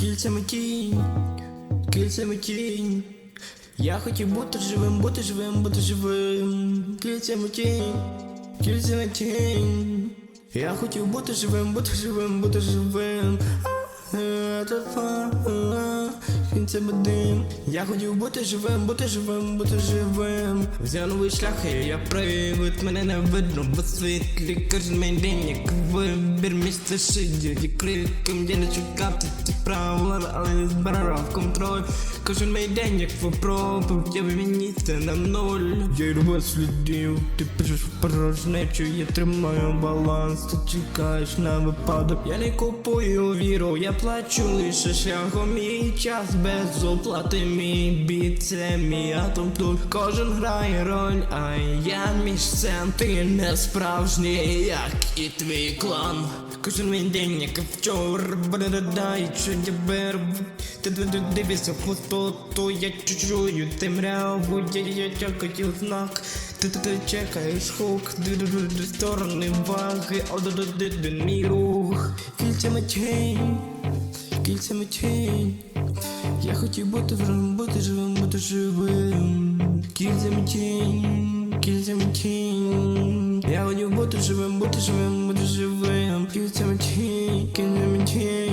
кільцями тінь, кільцями тінь. Я хотів бути живим, бути живим, бути живим. Кільцями тінь, кільцями тінь. Я хотів бути живим, бути живим, бути живим. Е, та фа, е, Кінцями дим. Я хотів бути живим, бути живим, бути живим. Взяв новий шлях, і я привид, мене не видно, бо світлі кожен мій день, як вибір місце шиді, і криком я не чекав, ті правила, але не збирав контроль. Кожен мій день, як випробив, я це на ноль. Я йду без слідів, ти пишеш порожнечу, я тримаю баланс, ти чекаєш на випадок. Я не купую віру, я плачу лише шляхом мій час без оплати. Мій біт, це мій атом тут кожен грає роль, а я між сцен, ти не справжній, як і твій клан. Кожен мій день, як вчора, бададай, що я беру. Ти дивишся в пустоту, я чую темряву, я, я чекаю знак. Ти ти чекаєш хук, ди сторони ваги, один мій рух. Кільцями тінь, кільцями тінь. Я хотів бути живим, бути живим, бути живим. Кільцями тінь, кільцями тінь. Я хотів бути живим, бути живим, бути живим. Кільцями тінь, кільцями тінь.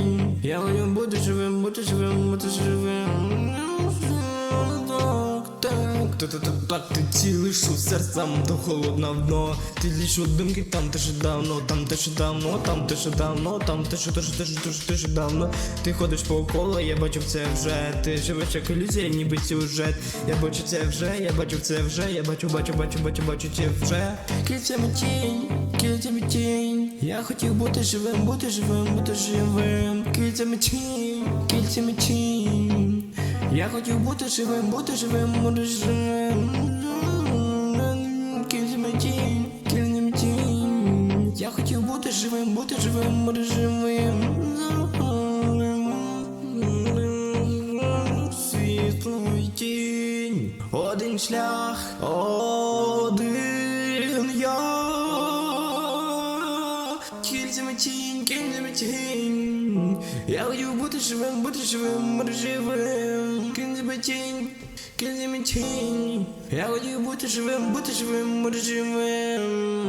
Так, ти цілиш у серцем до холодно дно Ти ліж у думки там те, що давно, там те, що давно, там те, що давно, там те, що те, що те, що те, що те, що давно Ти ходиш по колу, я бачив це вже Ти живеш як ілюзія, ніби сюжет Я бачу це вже, я бачу це вже Я бачу, бачу, бачу, бачу, бачу це вже Кільцями тінь, кільцями тінь Я хотів бути живим, бути живим, бути живим Кільцями тінь, кільцями тінь я хотів бути живим, бути живим, бути живим. Кільцями тінь. Я хотів бути живим, бути живим, бути живим. Світло і тінь, один шлях, один я. Кільцями тінь, кільцями тінь. Я хочу бути живим, бути живим, бути живим. Кільцями тінь, кільцями тінь. Я хочу бути живим, бути живим, бути живим.